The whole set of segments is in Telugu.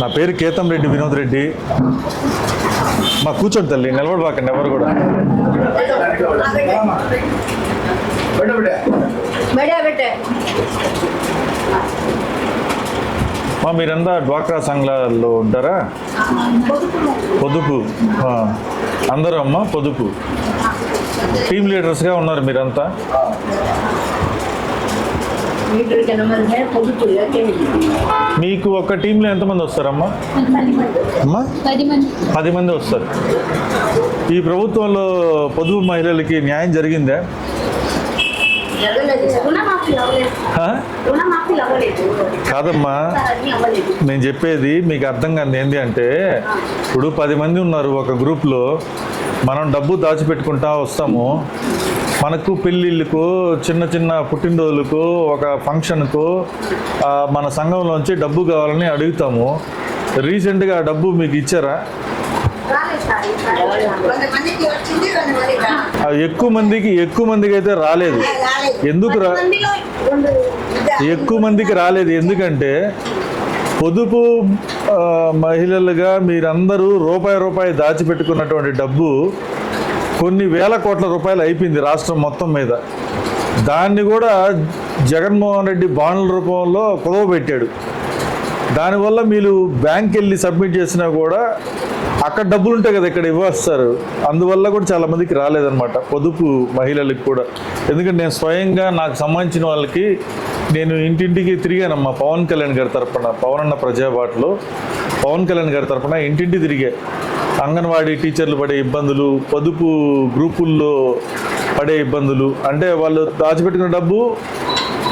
నా పేరు కేతం రెడ్డి వినోద్ రెడ్డి. మా కూర్చోండి తల్లి నిలబడబాకండి ఎవరు కూడా. మా మీరంతా డ్వాక్రా సంఘాలలో ఉంటారా? పొదుపు. అందరూ అమ్మ పొదుపు. టీమ్ లీడర్స్గా ఉన్నారు మీరంతా. మీకు ఒక టీంలో ఎంతమంది వస్తారమ్మా? అమ్మా? పది మంది. వస్తారు. ఈ ప్రభుత్వంలో పొదుపు మహిళలకి న్యాయం జరిగిందా? కాదమ్మా. నేను చెప్పేది మీకు అర్థం కాదు ఏంటి అంటే ఇప్పుడు పది మంది ఉన్నారు ఒక గ్రూప్లో మనం డబ్బు దాచిపెట్టుకుంటా వస్తాము. మనకు పెళ్ళిళ్ళకు చిన్న చిన్న పుట్టినరోజులకు ఒక ఫంక్షన్కు మన సంఘంలోంచి డబ్బు కావాలని అడుగుతాము. రీసెంట్గా ఆ డబ్బు మీకు ఇచ్చారా? ఎక్కువ మందికి ఎక్కువ మందికి అయితే రాలేదు. ఎందుకు రా ఎక్కువ మందికి రాలేదు. ఎందుకంటే పొదుపు మహిళలుగా మీరందరూ రూపాయి రూపాయి దాచిపెట్టుకున్నటువంటి డబ్బు కొన్ని వేల కోట్ల రూపాయలు అయిపోయింది రాష్ట్రం మొత్తం మీద. దాన్ని కూడా జగన్మోహన్ రెడ్డి బాండ్ల రూపంలో కుదవబెట్టాడు దానివల్ల మీరు బ్యాంక్ వెళ్ళి సబ్మిట్ చేసినా కూడా అక్కడ డబ్బులు ఉంటాయి కదా ఇక్కడ ఇవ్వస్తారు. అందువల్ల కూడా చాలా మందికి పొదుపు మహిళలకు కూడా. ఎందుకంటే నేను స్వయంగా నాకు సంబంధించిన వాళ్ళకి నేను ఇంటింటికి తిరిగానమ్మా పవన్ కళ్యాణ్ గారి తరపున పవన్ అన్న ప్రజాబాట్లో. పవన్ కళ్యాణ్ గారి తరపున ఇంటింటి తిరిగా. అంగన్వాడీ టీచర్లు పడే ఇబ్బందులు పొదుపు గ్రూపుల్లో పడే ఇబ్బందులు అంటే వాళ్ళు దాచిపెట్టుకున్న డబ్బు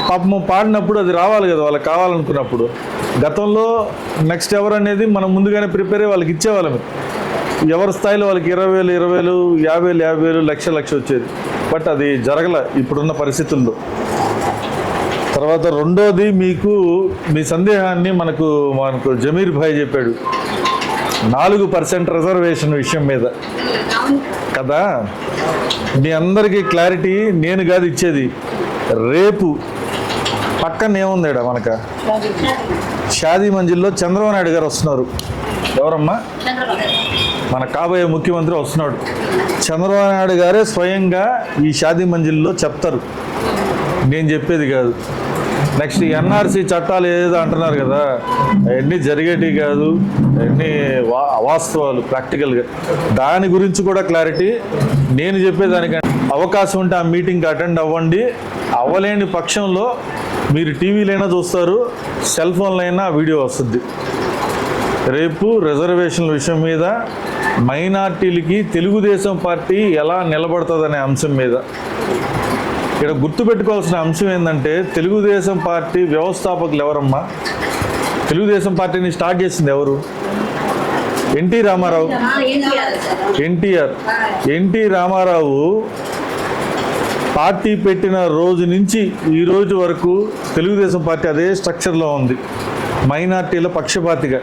పాపం పాడినప్పుడు అది రావాలి కదా వాళ్ళకి కావాలనుకున్నప్పుడు. గతంలో నెక్స్ట్ ఎవరు అనేది మనం ముందుగానే ప్రిపేర్ అయ్యి వాళ్ళకి ఇచ్చేవాళ్ళం ఎవరి స్థాయిలో వాళ్ళకి ఇరవై వేలు ఇరవై వేలు యాభై వేలు యాభై వేలు లక్ష లక్ష వచ్చేది. బట్ అది జరగల ఇప్పుడున్న పరిస్థితుల్లో. తర్వాత రెండోది మీకు మీ సందేహాన్ని మనకు మనకు జమీర్ భాయ్ చెప్పాడు. నాలుగు పర్సెంట్ రిజర్వేషన్ విషయం మీద. కదా? మీ అందరికీ క్లారిటీ నేను కాదు ఇచ్చేది. రేపు పక్కన ఏముంది ఈడ మనక? షాదీ మంజిల్లో చంద్రబాబు నాయుడు గారు వస్తున్నారు. ఎవరమ్మా? మన కాబోయే ముఖ్యమంత్రి వస్తున్నాడు. చంద్రబాబు నాయుడు గారే స్వయంగా ఈ షాదీ మంజిల్లో చెప్తారు. నేను చెప్పేది కాదు. నెక్స్ట్ ఎన్ఆర్సీ చట్టాలు ఏదో అంటున్నారు కదా అవన్నీ జరిగేటివి కాదు అవన్నీ వా అవాస్తవాలు ప్రాక్టికల్గా. దాని గురించి కూడా క్లారిటీ నేను చెప్పేదానికంటే అవకాశం ఉంటే ఆ మీటింగ్కి అటెండ్ అవ్వండి. అవ్వలేని పక్షంలో మీరు టీవీలైనా చూస్తారు సెల్ ఫోన్లైనా వీడియో వస్తుంది. రేపు రిజర్వేషన్ల విషయం మీద మైనార్టీలకి తెలుగుదేశం పార్టీ ఎలా నిలబడుతుందనే అంశం మీద. ఇక్కడ గుర్తుపెట్టుకోవాల్సిన అంశం ఏంటంటే తెలుగుదేశం పార్టీ వ్యవస్థాపకులు ఎవరమ్మా? తెలుగుదేశం పార్టీని స్టార్ట్ చేసింది ఎవరు? NT Rama Rao. NTR. NT Rama Rao party పెట్టిన రోజు నుంచి ఈ రోజు వరకు తెలుగుదేశం పార్టీ అదే స్ట్రక్చర్లో ఉంది. మైనార్టీల పక్షపాతిగా.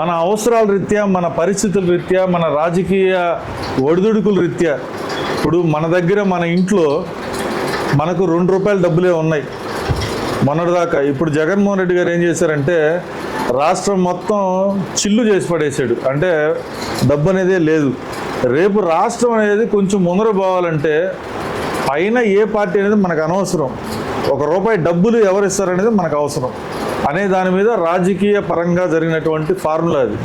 మన అవసరాల రీత్యా మన పరిస్థితుల రీత్యా మన రాజకీయ ఒడిదుడుకుల రీత్యా ఇప్పుడు మన దగ్గర మన ఇంట్లో మనకు రెండు రూపాయల డబ్బులే ఉన్నాయి. మొన్నటిదాకా ఇప్పుడు జగన్మోహన్ రెడ్డి గారు ఏం చేశారంటే రాష్ట్రం మొత్తం చిల్లు చేసి పడేశాడు అంటే డబ్బు అనేదే లేదు. రేపు రాష్ట్రం అనేది కొంచెం ముందర పోవాలంటే పైన ఏ పార్టీ అనేది మనకు అనవసరం. ఒక రూపాయి డబ్బులు ఎవరు ఇస్తారనేది మనకు అవసరం. అనే దాని మీద రాజకీయ పరంగా జరిగినటువంటి ఫార్ములా అది.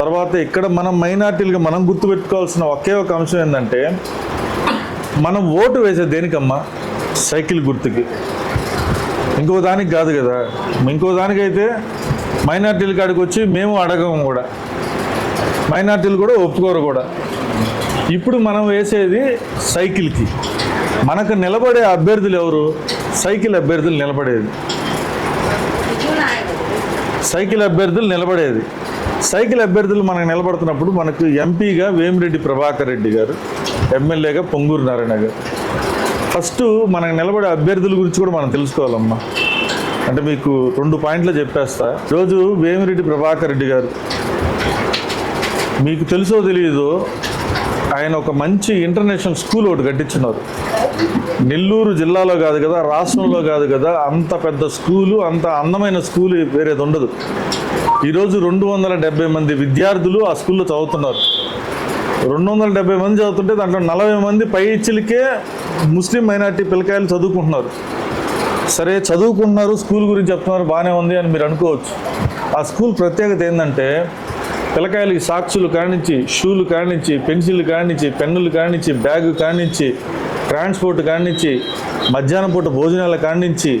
తర్వాత ఇక్కడ మనం మైనార్టీలుగా మనం గుర్తుపెట్టుకోవాల్సిన ఒకే ఒక అంశం ఏంటంటే మనం ఓటు వేసే దేనికమ్మా? సైకిల్ గుర్తుకి. ఇంకో దానికి కాదు కదా. ఇంకో దానికైతే మైనార్టీల కాడికి వచ్చి మేము అడగము కూడా. మైనార్టీలు కూడా ఒప్పుకోరు కూడా. ఇప్పుడు మనం వేసేది సైకిల్కి. మనకు నిలబడే అభ్యర్థులు ఎవరు? సైకిల్ అభ్యర్థులు నిలబడేది. సైకిల్ అభ్యర్థులు నిలబడేది. సైకిల్ అభ్యర్థులు మనకు నిలబడుతున్నప్పుడు మనకు ఎంపీగా వేమిరెడ్డి ప్రభాకర్ రెడ్డి గారు ఎమ్మెల్యేగా పొంగూరు నారాయణ గారు. ఫస్ట్ మనకు నిలబడే అభ్యర్థుల గురించి కూడా మనం తెలుసుకోవాలమ్మా. అంటే మీకు రెండు పాయింట్లు చెప్పేస్తా. ఈరోజు వేమిరెడ్డి ప్రభాకర్ రెడ్డి గారు. మీకు తెలుసో తెలియదో ఆయన ఒక మంచి ఇంటర్నేషనల్ స్కూల్ ఒకటి కట్టించున్నారు. నెల్లూరు జిల్లాలో కాదు కదా రాష్ట్రంలో కాదు కదా అంత పెద్ద స్కూలు అంత అందమైన స్కూలు వేరేది ఉండదు. ఈరోజు రెండు వందల డెబ్బై మంది విద్యార్థులు ఆ స్కూల్లో చదువుతున్నారు. రెండు వందల డెబ్బై మంది చదువుతుంటే దాంట్లో నలభై మంది పై ఇచ్చిలకే ముస్లిం మైనార్టీ పిల్లకాయలు చదువుకుంటున్నారు. సరే చదువుకుంటున్నారు స్కూల్ గురించి చెప్తున్నారు బాగానే ఉంది అని మీరు అనుకోవచ్చు. ఆ స్కూల్ ప్రత్యేకత ఏంటంటే పిల్లకాయలకి సాక్సులు కానించి షూలు కానించి పెన్సిల్ కానించి పెన్నులు కానించి బ్యాగ్ కానించి ట్రాన్స్పోర్ట్ కానించి మధ్యాహ్నం పూట భోజనాల కానించి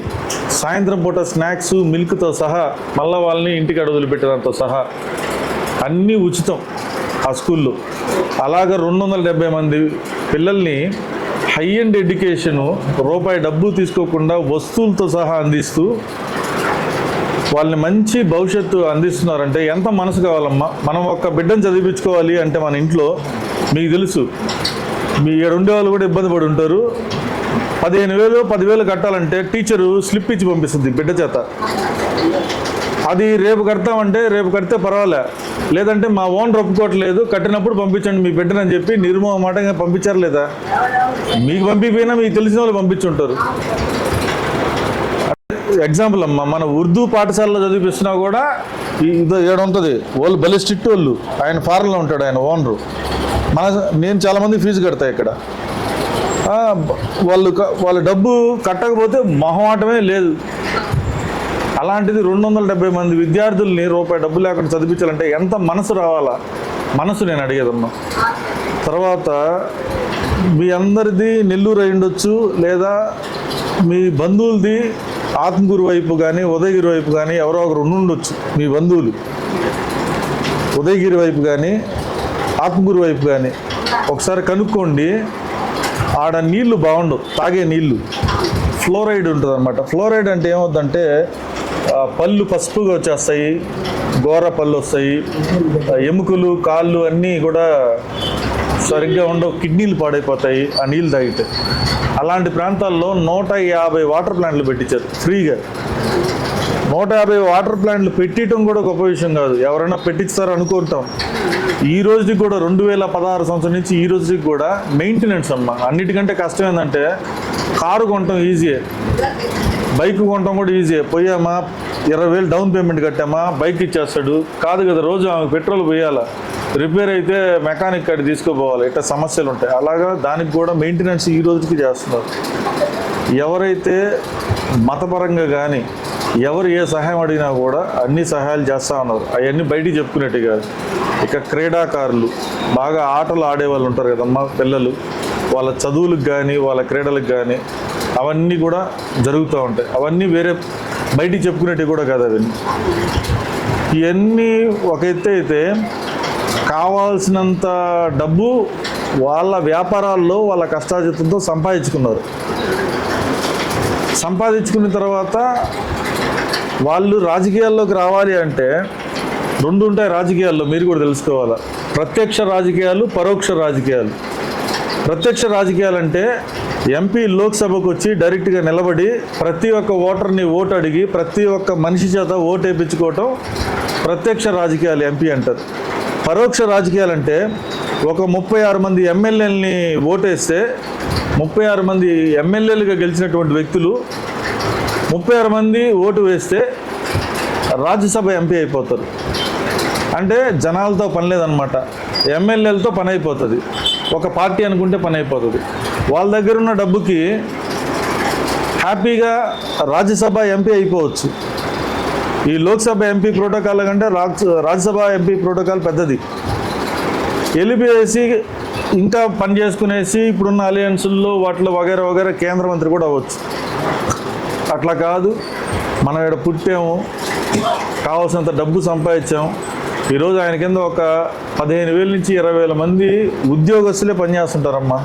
సాయంత్రం పూట స్నాక్స్ మిల్క్తో సహా మళ్ళా వాళ్ళని ఇంటికి వదిలిపెట్టడంతో సహా అన్నీ ఉచితం ఆ స్కూల్లో. అలాగ రెండు వందల డెబ్బై మంది పిల్లల్ని హై అండ్ ఎడ్యుకేషను రూపాయి డబ్బు తీసుకోకుండా వస్తువులతో సహా అందిస్తూ వాళ్ళని మంచి భవిష్యత్తు అందిస్తున్నారంటే ఎంత మనసు కావాలమ్మా? మనం ఒక్క బిడ్డను చదివించుకోవాలి అంటే మన ఇంట్లో మీకు తెలుసు మీ ఉండే వాళ్ళు కూడా ఇబ్బంది పడి ఉంటారు. పదిహేను వేలు పదివేలు కట్టాలంటే టీచరు స్లిప్ ఇచ్చి పంపిస్తుంది బిడ్డ చేత. అది రేపు కడతామంటే రేపు కడితే పర్వాలే. లేదంటే మా ఓనర్ ఒప్పుకోవట్లేదు కట్టినప్పుడు పంపించండి మీ బిడ్డనని చెప్పి నిర్మోహమాటంగా పంపించారు లేదా? మీకు పంపిపోయినా మీకు తెలిసిన వాళ్ళు పంపించుంటారు. ఎగ్జాంపుల్ అమ్మా మన ఉర్దూ పాఠశాలలో చదివిస్తున్నా కూడా ఈ- ఇదో ఉంటుంది వాళ్ళు భలే స్ట్రిక్ట్ వాళ్ళు. ఆయన ఫారెన్లో ఉంటాడు ఆయన ఓనరు. మన నేను చాలామంది ఫీజు కడతా ఇక్కడ. వాళ్ళు వాళ్ళ డబ్బు కట్టకపోతే మొహమాటమే లేదు. అలాంటిది రెండు వందల డెబ్బై మంది విద్యార్థుల్ని రూపాయి డబ్బు లేకుండా చదివించాలంటే ఎంత మనసు రావాలా? మనసు నేను అడిగేదమ్మా. తర్వాత మీ అందరిది నెల్లూరు అయి ఉండొచ్చు లేదా మీ బంధువులది ఆత్మగురు వైపు కానీ ఉదయగిరి వైపు కానీ ఎవరో ఒకరు ఉండుండొచ్చు మీ బంధువులు. ఉదయగిరి వైపు కానీ ఆత్మగురు వైపు కానీ ఒకసారి కనుక్కోండి ఆడ నీళ్ళు బాగుండవు తాగే నీళ్ళు. ఫ్లోరైడ్ ఉంటుంది అనమాట ఫ్లోరైడ్ అంటే ఏమవుతుందంటే పళ్ళు పసుపుగా వచ్చేస్తాయి గోర పళ్ళు వస్తాయి ఎముకలు కాళ్ళు అన్నీ కూడా సరిగ్గా ఉండవు కిడ్నీలు పాడైపోతాయి ఆ నీళ్ళు తాగితే. అలాంటి ప్రాంతాల్లో నూట యాభై వాటర్ ప్లాంట్లు పెట్టించారు ఫ్రీగా. నూట యాభై వాటర్ ప్లాంట్లు పెట్టడం కూడా గొప్ప విషయం కాదు. ఎవరైనా పెట్టిస్తారో అనుకుంటాం. ఈ రోజుకి కూడా రెండు వేల పదహారు సంవత్సరం నుంచి ఈ రోజుకి కూడా మెయింటెనెన్స్ అమ్మ. అన్నిటికంటే కష్టం ఏంటంటే కారు కొనటం ఈజీయే బైక్ కొనటం కూడా ఈజీ పోయామా? ఇరవై వేలు డౌన్ పేమెంట్ కట్టామా? బైక్ ఇచ్చేస్తాడు. కాదు కదా రోజు ఆమె పెట్రోల్ పోయాలా. రిపేర్ అయితే మెకానిక్ కాడి తీసుకుపోవాలి. ఇట్లా సమస్యలు ఉంటాయి. అలాగా దానికి కూడా మెయింటెనెన్స్ ఈ రోజుకి చేస్తున్నారు. ఎవరైతే మతపరంగా కానీ ఎవరు ఏ సహాయం అడిగినా కూడా అన్ని సహాయాలు చేస్తూ ఉన్నారు. అవన్నీ బయటికి చెప్పుకునేట్టు కాదు. ఇక క్రీడాకారులు బాగా ఆటలు ఆడే వాళ్ళు ఉంటారు కదమ్మా పిల్లలు. వాళ్ళ చదువులకు కానీ వాళ్ళ క్రీడలకు కానీ అవన్నీ కూడా జరుగుతూ ఉంటాయి. అవన్నీ వేరే బయటికి చెప్పుకునేటివి కూడా కాదు అవన్నీ ఇవన్నీ ఒక ఎత్తు అయితే కావాల్సినంత డబ్బు వాళ్ళ వ్యాపారాల్లో వాళ్ళ కష్టాజితంతో సంపాదించుకున్నారు. సంపాదించుకున్న తర్వాత వాళ్ళు రాజకీయాల్లోకి రావాలి అంటే రెండు ఉంటాయి రాజకీయాల్లో మీరు కూడా తెలుసుకోవాలా. ప్రత్యక్ష రాజకీయాలు పరోక్ష రాజకీయాలు. ప్రత్యక్ష రాజకీయాలు అంటే ఎంపీ లోక్సభకు వచ్చి డైరెక్ట్గా నిలబడి ప్రతి ఒక్క ఓటర్ని ఓటు అడిగి ప్రతి ఒక్క మనిషి చేత ఓటు వేయించుకోవటం ప్రత్యక్ష రాజకీయాలు ఎంపీ అంటారు. పరోక్ష రాజకీయాలు అంటే ఒక ముప్పై ఆరు మంది ఎమ్మెల్యేలని ఓటేస్తే ముప్పై ఆరు మంది ఎమ్మెల్యేలుగా గెలిచినటువంటి వ్యక్తులు ముప్పై ఆరు మంది ఓటు వేస్తే రాజ్యసభ ఎంపీ అయిపోతారు. అంటే జనాలతో పని లేదనమాట ఎమ్మెల్యేలతో పని అయిపోతుంది. ఒక పార్టీ అనుకుంటే పని అయిపోతుంది. వాళ్ళ దగ్గర ఉన్న డబ్బుకి హ్యాపీగా రాజ్యసభ ఎంపీ అయిపోవచ్చు. ఈ లోక్సభ ఎంపీ ప్రోటోకాల్ కంటే రాజ్యసభ ఎంపీ ప్రోటోకాల్ పెద్దది. వెళ్ళిపోయేసి ఇంకా పని చేసుకునేసి ఇప్పుడున్న అలయన్సుల్లో వాటిలో వగేరా వగేరా కేంద్ర మంత్రి కూడా అవ్వచ్చు. అట్లా కాదు. మనం ఇక్కడ పుట్టాము. కావాల్సినంత డబ్బు సంపాదించాము. ఈరోజు ఆయన కింద ఒక పదిహేను వేల నుంచి ఇరవై వేల మంది ఉద్యోగస్తులే పనిచేస్తుంటారమ్మా.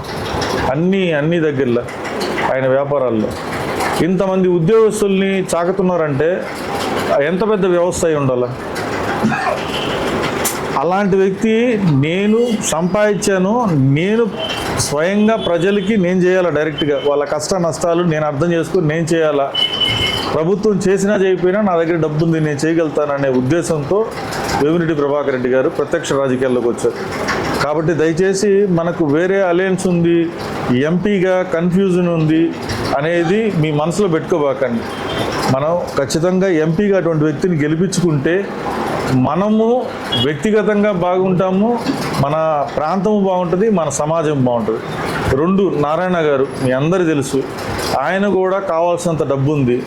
అన్నీ అన్ని దగ్గరలో ఆయన వ్యాపారాల్లో. ఇంతమంది ఉద్యోగస్తుల్ని చాకుతున్నారంటే ఎంత పెద్ద వ్యవస్థ అయి ఉండాలి? అలాంటి వ్యక్తి నేను సంపాదించాను నేను స్వయంగా ప్రజలకి నేను చేయాలా డైరెక్ట్గా? వాళ్ళ కష్ట నష్టాలు నేను అర్థం చేసుకుని నేను చేయాలా? ప్రభుత్వం చేసినా చేయకపోయినా నా దగ్గర డబ్బు ఉంది నేను చేయగలుగుతాననే ఉద్దేశంతో వేమిరెడ్డి ప్రభాకర్ రెడ్డి గారు ప్రత్యక్ష రాజకీయాల్లోకి వచ్చారు. కాబట్టి దయచేసి మనకు వేరే అలయన్స్ ఉంది ఎంపీగా కన్ఫ్యూజన్ ఉంది అనేది మీ మనసులో పెట్టుకోబాకండి. మనం ఖచ్చితంగా ఎంపీగా అటువంటి వ్యక్తిని గెలిపించుకుంటే మనము వ్యక్తిగతంగా బాగుంటాము మన ప్రాంతము బాగుంటుంది మన సమాజం బాగుంటుంది. రెండు నారాయణ గారు మీ అందరి తెలుసు ఆయన కూడా కావాల్సినంత డబ్బు ఉంది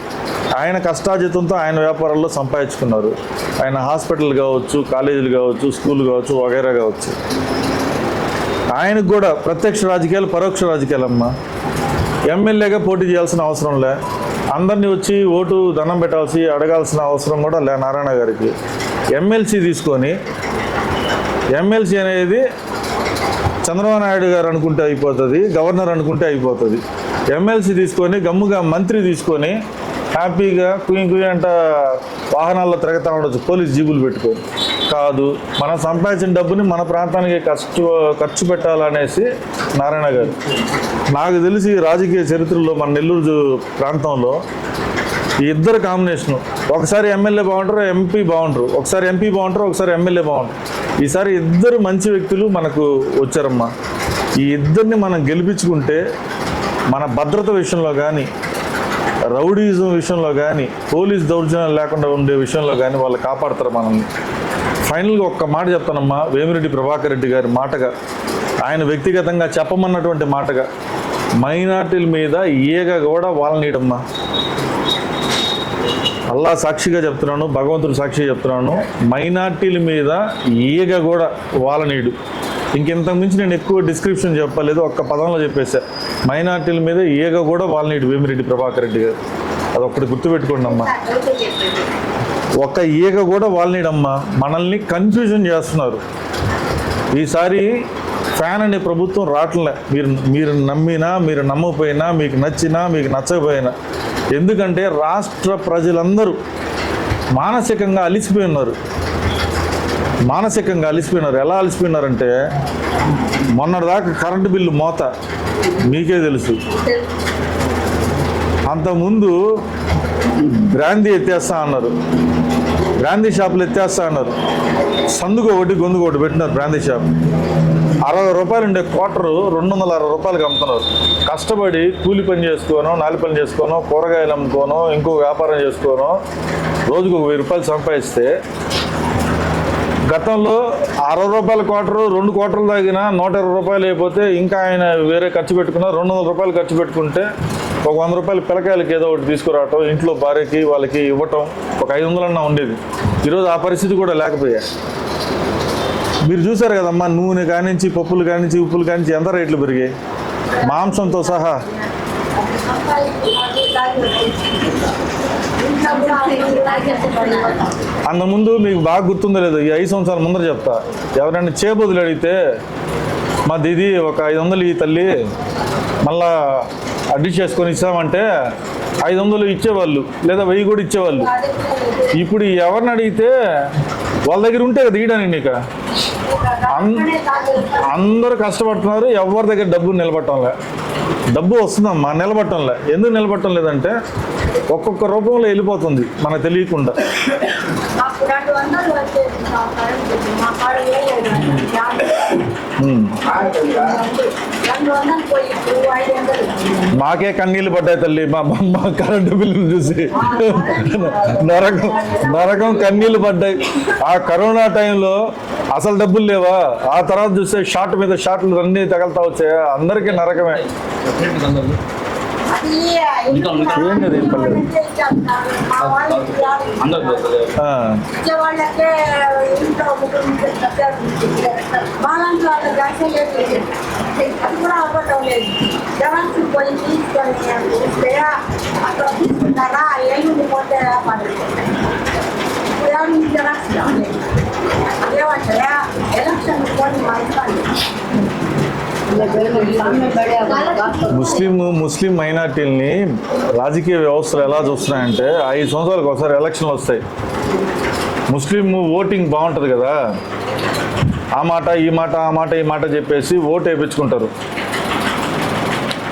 ఆయన కష్టాజితంతో ఆయన వ్యాపారాల్లో సంపాదించుకున్నారు. ఆయన హాస్పిటల్ కావచ్చు కాలేజీలు కావచ్చు స్కూల్ కావచ్చు వగైరా కావచ్చు. ఆయనకు కూడా ప్రత్యక్ష రాజకీయాలు పరోక్ష రాజకీయాలమ్మా. ఎమ్మెల్యేగా పోటీ చేయాల్సిన అవసరం లే. అందరినీ వచ్చి ఓటు దండం పెట్టాల్సి అడగాల్సిన అవసరం కూడా లే నారాయణ గారికి. ఎమ్మెల్సీ తీసుకొని ఎమ్మెల్సీ అనేది చంద్రబాబు నాయుడు గారు అనుకుంటే అయిపోతుంది గవర్నర్ అనుకుంటే అయిపోతుంది. ఎమ్మెల్సీ తీసుకొని గమ్ముగా మంత్రి తీసుకొని హ్యాపీగా కుయ్యి కుయ్యి అంట వాహనాల్లో తిరగతా ఉండొచ్చు. పోలీస్ జీబులు పెట్టుకో. కాదు మనం సంపాదించిన డబ్బుని మన ప్రాంతానికి ఖర్చు ఖర్చు పెట్టాలనేసి నారాయణ గారు. నాకు తెలిసి రాజకీయ చరిత్రలో మన నెల్లూరు ప్రాంతంలో ఈ ఇద్దరు కాంబినేషను. ఒకసారి ఎమ్మెల్యే బాగుంటారు ఎంపీ బాగుంటారు. ఒకసారి ఎంపీ బాగుంటారు ఒకసారి ఎమ్మెల్యే బాగుంటారు. ఈసారి ఇద్దరు మంచి వ్యక్తులు మనకు వచ్చారమ్మా. ఈ ఇద్దరిని మనం గెలిపించుకుంటే మన భద్రత విషయంలో కానీ రౌడీజం విషయంలో కానీ పోలీస్ దౌర్జన్యం లేకుండా ఉండే విషయంలో కానీ వాళ్ళు కాపాడతారు మనల్ని. ఫైనల్గా ఒక్క మాట చెప్తానమ్మా వేమిరెడ్డి ప్రభాకర్ రెడ్డి గారి మాటగా ఆయన వ్యక్తిగతంగా చెప్పమన్నటువంటి మాటగా మైనార్టీల మీద ఈగ కూడా వాళ్ళనీయడమ్మా అల్లా సాక్షిగా చెప్తున్నాను భగవంతుడు సాక్షిగా చెప్తున్నాను మైనార్టీల మీద ఈగ కూడా వాళ్ళనీడు ఇంకెంతకు మించి నేను ఎక్కువ డిస్క్రిప్షన్ చెప్పలేదు ఒక్క పదంలో చెప్పేసా మైనార్టీల మీద ఈగ కూడా వాళ్ళనీడు వేమిరెడ్డి ప్రభాకర్ రెడ్డి గారు. అది ఒక్కటి గుర్తుపెట్టుకోండి అమ్మా. ఒక ఒక్క ఈగ కూడా వాళ్ళనీడమ్మా మనల్ని కన్ఫ్యూజన్ చేస్తున్నారు. ఈసారి ఫ్యాన్ అనే ప్రభుత్వం రావట్లే. మీరు మీరు నమ్మినా మీరు నమ్మకపోయినా మీకు నచ్చినా మీకు నచ్చకపోయినా. ఎందుకంటే రాష్ట్ర ప్రజలందరూ మానసికంగా అలిసిపోయి ఉన్నారు మానసికంగా అలిసిపోయినారు. ఎలా అలిసిపోయినారంటే మొన్నటిదాకా కరెంటు బిల్లు మోత. మీకే తెలుసు. అంతకుముందు బ్రాందీ ఎత్తేస్తా అన్నారు. బ్రాందీ షాపులు ఎత్తేస్తా అన్నారు. సందుకు ఒకటి గొంతుకు ఒకటి పెట్టినారు బ్రాందీ షాప్. అరవై రూపాయలు ఉండే క్వార్టరు రెండు వందల అరవై రూపాయలకి అమ్ముతున్నారు. కష్టపడి కూలి పని చేసుకోనో నాలి పని చేసుకోనో కూరగాయలు అమ్ముకోనో ఇంకో వ్యాపారం చేసుకోనో రోజుకు ఒక వెయ్యి రూపాయలు సంపాదిస్తే గతంలో అరవై రూపాయల క్వార్టర్ రెండు క్వార్టర్లు తాగినా నూట ఇరవై రూపాయలు అయిపోతే ఇంకా ఆయన వేరే ఖర్చు పెట్టుకున్నా రెండు వందల రూపాయలు ఖర్చు పెట్టుకుంటే ఒక వంద రూపాయలు పిల్లకాయలకి ఏదో ఒకటి తీసుకురావటం ఇంట్లో భార్యకి వాళ్ళకి ఇవ్వటం ఒక ఐదు వందలన్నా ఉండేది. ఈరోజు ఆ పరిస్థితి కూడా లేకపోయా? మీరు చూసారు కదమ్మా నూనె కానించి పప్పులు కానించి ఉప్పులు కానించి ఎంత రేట్లు పెరిగాయి? మాంసంతో సహా. అంతకుముందు మీకు బాగా గుర్తుందో లేదు ఈ ఐదు సంవత్సరాల ముందర చెప్తా. ఎవరైనా చేబదులు అడిగితే మా దీది ఒక ఐదు వందలు ఈ తల్లి మళ్ళా అడ్జస్ట్ చేసుకొని ఇస్తామంటే ఐదు వందలు ఇచ్చేవాళ్ళు లేదా వెయ్యి కూడా ఇచ్చేవాళ్ళు. ఇప్పుడు ఎవరిని అడిగితే వాళ్ళ దగ్గర ఉంటే కదా తీయడానికి నీకు. అందరూ కష్టపడుతున్నారు ఎవరి దగ్గర డబ్బు నిలబట్టంలే డబ్బు వస్తుందమ్మా నిలబట్టంలే ఎందుకు నిలబట్టం లేదంటే ఒక్కొక్క రూపంలో వెళ్ళిపోతుంది మనకు తెలియకుండా. మాకే కన్నీళ్ళు పడ్డాయి తల్లి. మా మా కరెంటు బిల్లులు చూసి. నరకం నరకం కన్నీళ్ళు పడ్డాయి. ఆ కరోనా టైంలో అసలు డబ్బులు లేవా? ఆ తర్వాత చూస్తే షార్ట్ మీద షార్ట్లు అన్నీ తగలుతా వచ్చాయా? అందరికీ నరకమే. ఏంది అది ఏం పర్లేదు. ఎలక్షన్ పోయి మా ముస్లిం ముస్లిం మైనార్టీలని రాజకీయ వ్యవస్థలు ఎలా చూస్తున్నాయంటే ఐదు సంవత్సరాలకు ఒకసారి ఎలక్షన్లు వస్తాయి. ముస్లిం ఓటింగ్ బాగుంటుంది కదా. ఆ మాట ఈ మాట ఆ మాట ఈ మాట చెప్పేసి ఓటు వేయించుకుంటారు.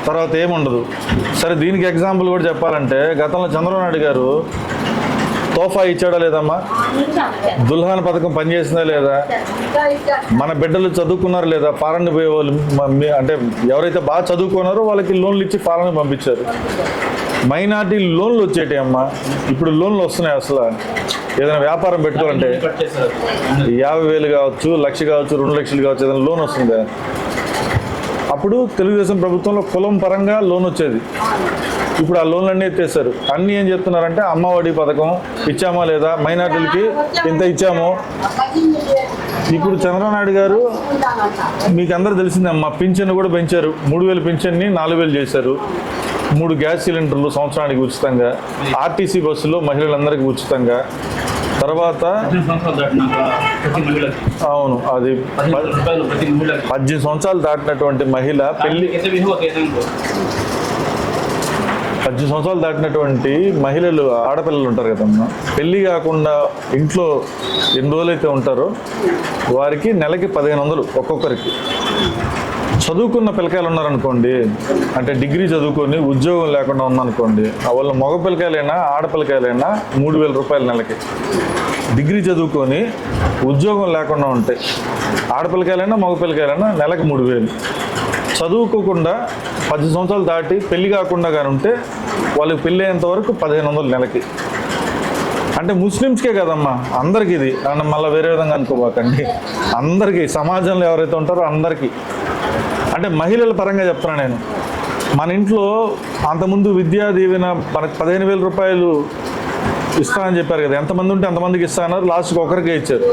తర్వాత ఏముండదు. సరే దీనికి ఎగ్జాంపుల్ కూడా చెప్పాలంటే గతంలో చంద్రబాబు నాయుడు గారు తోఫా ఇచ్చాడా లేదమ్మా? దుల్హాన్ పథకం పనిచేసిందా లేదా? మన బిడ్డలు చదువుకున్నారు లేదా? ఫారెన్ పోయే వాళ్ళు అంటే ఎవరైతే బాగా చదువుకున్నారో వాళ్ళకి లోన్లు ఇచ్చి ఫారెన్ పంపించారు. మైనార్టీ లోన్లు వచ్చేటి అమ్మా. ఇప్పుడు లోన్లు వస్తున్నాయి అసలు. ఏదైనా వ్యాపారం పెట్టుకోవాలంటే యాభై వేలు కావచ్చు లక్ష కావచ్చు రెండు లక్షలు కావచ్చు ఏదైనా లోన్ వస్తుందా? అప్పుడు తెలుగుదేశం ప్రభుత్వంలో కులం పరంగా లోన్ వచ్చేది. ఇప్పుడు ఆ లోన్లు అన్నీ ఎత్తేసారు అన్నీ ఏం చెప్తున్నారంటే అమ్మఒడి పథకం ఇచ్చామా లేదా? మైనార్టీలకి ఇంత ఇచ్చాము? ఇప్పుడు చంద్రబాబు నాయుడు గారు మీకు అందరూ తెలిసిందే అమ్మా పింఛన్ కూడా పెంచారు. మూడు వేలు పింఛన్ని నాలుగు వేలు చేశారు. మూడు గ్యాస్ సిలిండర్లు సంవత్సరానికి ఉచితంగా. ఆర్టీసీ బస్సులో మహిళలందరికీ ఉచితంగా. తర్వాత అవును అది పద్దెనిమిది సంవత్సరాలు దాటినటువంటి మహిళ పెళ్ళి పద్దెనిమిది సంవత్సరాలు దాటినటువంటి మహిళలు ఆడపిల్లలు ఉంటారు కదమ్మా పెళ్ళి కాకుండా ఇంట్లో ఎన్ని రోజులైతే ఉంటారో వారికి నెలకి పదిహేను వందలు ఒక్కొక్కరికి. చదువుకున్న పిల్లకాయలు ఉన్నారనుకోండి అంటే డిగ్రీ చదువుకొని ఉద్యోగం లేకుండా ఉందనుకోండి ఆ వాళ్ళ మగ పిల్లకాయలైనా ఆడపిల్లకాయలైనా మూడు వేల రూపాయల నెలకి. డిగ్రీ చదువుకొని ఉద్యోగం లేకుండా ఉంటాయి ఆడపిల్లకాయలైనా మగ పిల్లకాయలైనా నెలకి మూడు వేలు. చదువుకోకుండా పది సంవత్సరాలు దాటి పెళ్ళి కాకుండా కానీ ఉంటే వాళ్ళకి పెళ్ళేంత వరకు పదిహేను వందలు నెలకి. అంటే ముస్లిమ్స్కే కదమ్మా అందరికీ ఇది అండ్ మళ్ళీ వేరే విధంగా అనుకోబాకండి. అందరికీ సమాజంలో ఎవరైతే ఉంటారో అందరికీ. అంటే మహిళల పరంగా చెప్తున్నా నేను. మన ఇంట్లో అంతకుముందు విద్యా దీవెన మనకు పదిహేను వేల రూపాయలు ఇస్తానని చెప్పారు కదా. ఎంతమంది ఉంటే అంతమందికి ఇస్తానన్నారు లాస్ట్కి ఒకరికే ఇచ్చారు.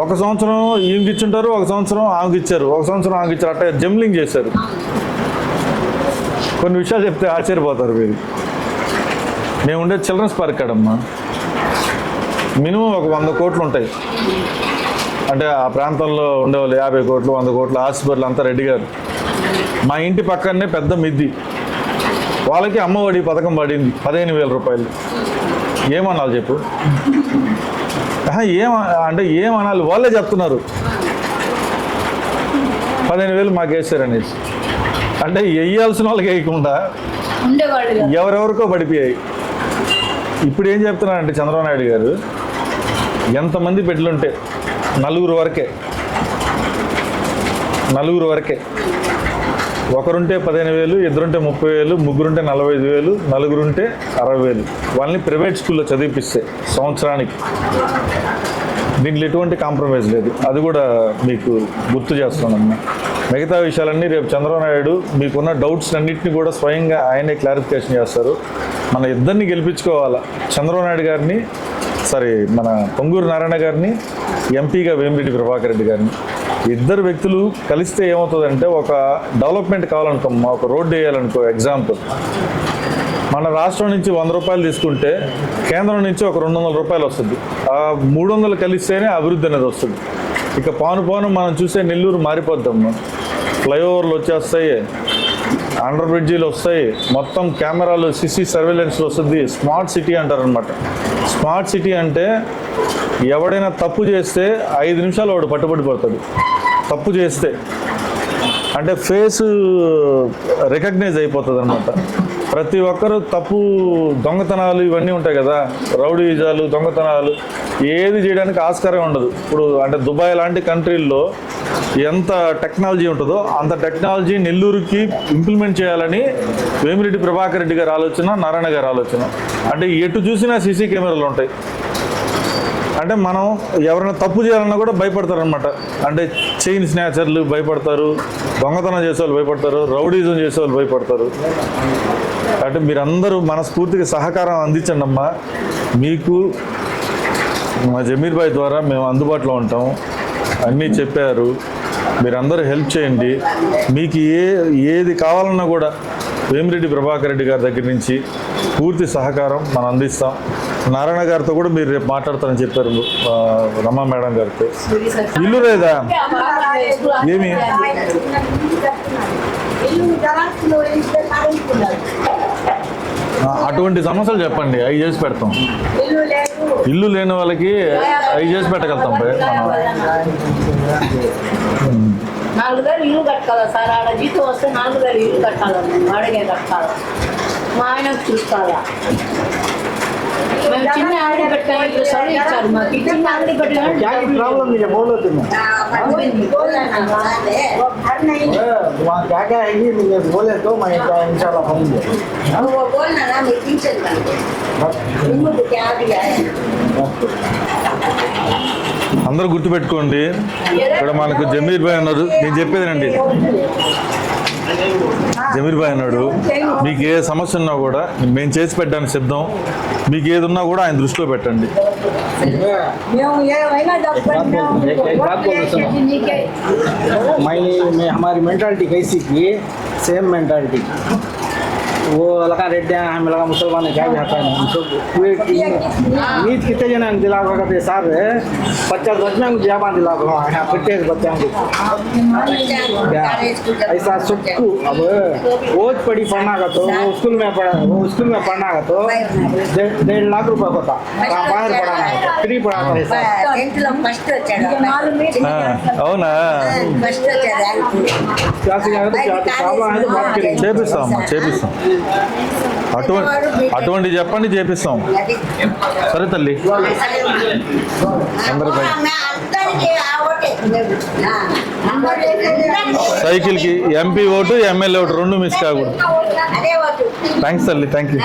ఒక సంవత్సరం ఈమెకి ఇచ్చుంటారు ఒక సంవత్సరం ఆమెకి ఇచ్చారు. ఒక సంవత్సరం ఆమెకి ఇచ్చారు. అట్లా జంబ్లింగ్ చేశారు. కొన్ని విషయాలు చెప్తే ఆశ్చర్యపోతారు మీరు. మేము ఉండే చిల్డ్రన్స్ పార్క్ కాడమ్మా. మినిమం ఒక వంద కోట్లు ఉంటాయి. అంటే ఆ ప్రాంతంలో ఉండేవాళ్ళు యాభై కోట్లు వంద కోట్లు హాస్పిటల్ అంతా రెడ్డి గారు. మా ఇంటి పక్కనే పెద్ద మిద్ది. వాళ్ళకి అమ్మఒడి పథకం పడింది పదిహేను వేల రూపాయలు. ఏమనాలి చెప్పు? ఏమ ఏం అంటే ఏమనాలి వాళ్ళే చెప్తున్నారు. పదిహేను వేలు మాకు వేసారనేసి అంటే వేయాల్సిన వాళ్ళకి వేయకుండా. ఎవరెవరికో పడిపోయాయి. ఇప్పుడు ఏం చెప్తున్నారంటే చంద్రబాబు నాయుడు గారు ఎంతమంది బిడ్డలుంటే నలుగురు వరకే నలుగురు వరకే. ఒకరుంటే పదిహేను వేలు ఇద్దరుంటే ముప్పై వేలు ముగ్గురుంటే నలభై ఐదు వేలు నలుగురుంటే అరవై వేలు. వాళ్ళని ప్రైవేట్ స్కూల్లో చదివిపిస్తే సంవత్సరానికి. దీంట్లో ఎటువంటి కాంప్రమైజ్ లేదు. అది కూడా మీకు గుర్తు చేస్తున్నాను. మిగతా విషయాలన్నీ రేపు చంద్రబాబు నాయుడు మీకున్న డౌట్స్ అన్నింటినీ కూడా స్వయంగా ఆయనే క్లారిఫికేషన్ చేస్తారు. మన ఇద్దరిని గెలిపించుకోవాలా? చంద్రబాబు నాయుడు గారిని సారీ మన పొంగూరు నారాయణ గారిని ఎంపీగా వేమిరెడ్డి ప్రభాకర్ రెడ్డి గారిని. ఇద్దరు వ్యక్తులు కలిస్తే ఏమవుతుందంటే ఒక డెవలప్మెంట్ కావాలనుకో ఒక రోడ్డు వేయాలనుకో ఎగ్జాంపుల్ మన రాష్ట్రం నుంచి వంద రూపాయలు తీసుకుంటే కేంద్రం నుంచి ఒక రెండు వందల రూపాయలు వస్తుంది. ఆ మూడు వందలు కలిస్తేనే అభివృద్ధి అనేది వస్తుంది. ఇక పాను పాను మనం చూసే నెల్లూరు మారిపోద్దాం ఫ్లైఓవర్లు వచ్చేస్తాయి అండర్ బ్రిడ్జీలు వస్తాయి మొత్తం కెమెరాలు సిసి సర్వేలెన్స్లు వస్తుంది స్మార్ట్ సిటీ అంటారనమాట స్మార్ట్ సిటీ అంటే ఎవడైనా తప్పు చేస్తే ఐదు నిమిషాలు వాడు పట్టుబడిపోతాడు. తప్పు చేస్తే. అంటే ఫేస్ రికగ్నైజ్ అయిపోతుంది అనమాట ప్రతి ఒక్కరు తప్పు దొంగతనాలు ఇవన్నీ ఉంటాయి కదా. రౌడీజాలు దొంగతనాలు ఏది చేయడానికి ఆస్కారం ఉండదు. ఇప్పుడు అంటే దుబాయ్ లాంటి కంట్రీల్లో ఎంత టెక్నాలజీ ఉంటుందో అంత టెక్నాలజీ నెల్లూరుకి ఇంప్లిమెంట్ చేయాలని వేమిరెడ్డి ప్రభాకర్ రెడ్డి గారు ఆలోచన నారాయణ గారు ఆలోచన. అంటే ఎటు చూసినా సీసీ కెమెరాలు ఉంటాయి. అంటే మనం ఎవరైనా తప్పు చేయాలన్నా కూడా భయపడతారనమాట అంటే చైన్ స్నాచర్లు భయపడతారు దొంగతనం చేసే వాళ్ళు భయపడతారు రౌడీజం చేసే వాళ్ళు భయపడతారు. అంటే మీరందరూ మనస్ఫూర్తిగా సహకారం అందించండి అమ్మా. మీకు మా జమీర్ భాయ్ ద్వారా మేము అందుబాటులో ఉంటాం. అన్నీ చెప్పారు. మీరందరూ హెల్ప్ చేయండి. మీకు ఏ ఏది కావాలన్నా కూడా వేమిరెడ్డి ప్రభాకర్ రెడ్డి గారి దగ్గర నుంచి పూర్తి సహకారం మనం అందిస్తాం. నారాయణ గారితో కూడా మీరు రేపు మాట్లాడతారని చెప్పారు రమా మేడం గారితో. ఇల్లు లేదా? ఏమి? అటువంటి సమస్యలు చెప్పండి. అవి చేసి పెడతాం. ఇల్లు లేని వాళ్ళకి అవి చేసి పెట్టగలుగుతాం భయ్ మనం. నాలుగు ఇల్లు కట్టుకోవాలి సార్? ఆడ జీతం వస్తే నాలుగు ఇల్లు కట్టాలి? మేము వాడగే కట్టాలి? మా ఆయనకు చూసుకోవాలా మేము అయ్యి మీరు మా అందరూ గుర్తుపెట్టుకోండి. ఇక్కడ మనకు జమీర్ భాయ్ ఉన్నారు నేను చెప్పేది అండి జమీర్ భాయ్ అన్నాడు మీకు ఏ సమస్య ఉన్నా కూడా మేము చేసి పెట్టడానికి సిద్ధం మీకు ఏది ఉన్నా కూడా ఆయన దృష్టిలో పెట్టండి మేము ఏమైనా एक एक बात बोलो सुनो నీకే मैं मैं हमारी मेंटालिटी कैसी की सेम मेंटालिटी वो लगा रेड्डी हैं हमें लगा मुसलमान है क्या भी आता है हम सब पूरे नीत कितने जन दिला करते साहब पचास बच्चे को जापा दिला यहाँ प्रत्येक बच्चा को क्या ऐसा सबको अब रोज पढ़ी पढ़ना का तो वो स्कूल में पढ़ा वो स्कूल में पढ़ना का तो डे- डेढ़ लाख रुपए होता वहाँ बाहर पढ़ाना है फ्री पढ़ाता है साहब టెన్త్ లో ఫస్ట్ వచ్చాడు నాలుగు మీటింగ్ ఆ, అవునా ఫస్ట్ వచ్చాడు ర్యాంక్ क्या से क्या प्रॉब्लम है तो बात करेंगे చేపిస్తాం అమ్మా చేపిస్తాం అటువంటి అటువంటి చెప్పండి చేపిస్తాం. సరే తల్లి. ఓటే సైకిల్కి ఎంపీ ఓటు ఎమ్మెల్యే ఓటు రెండు మిస్ కాకూడదు. థ్యాంక్స్ తల్లి థ్యాంక్ యూ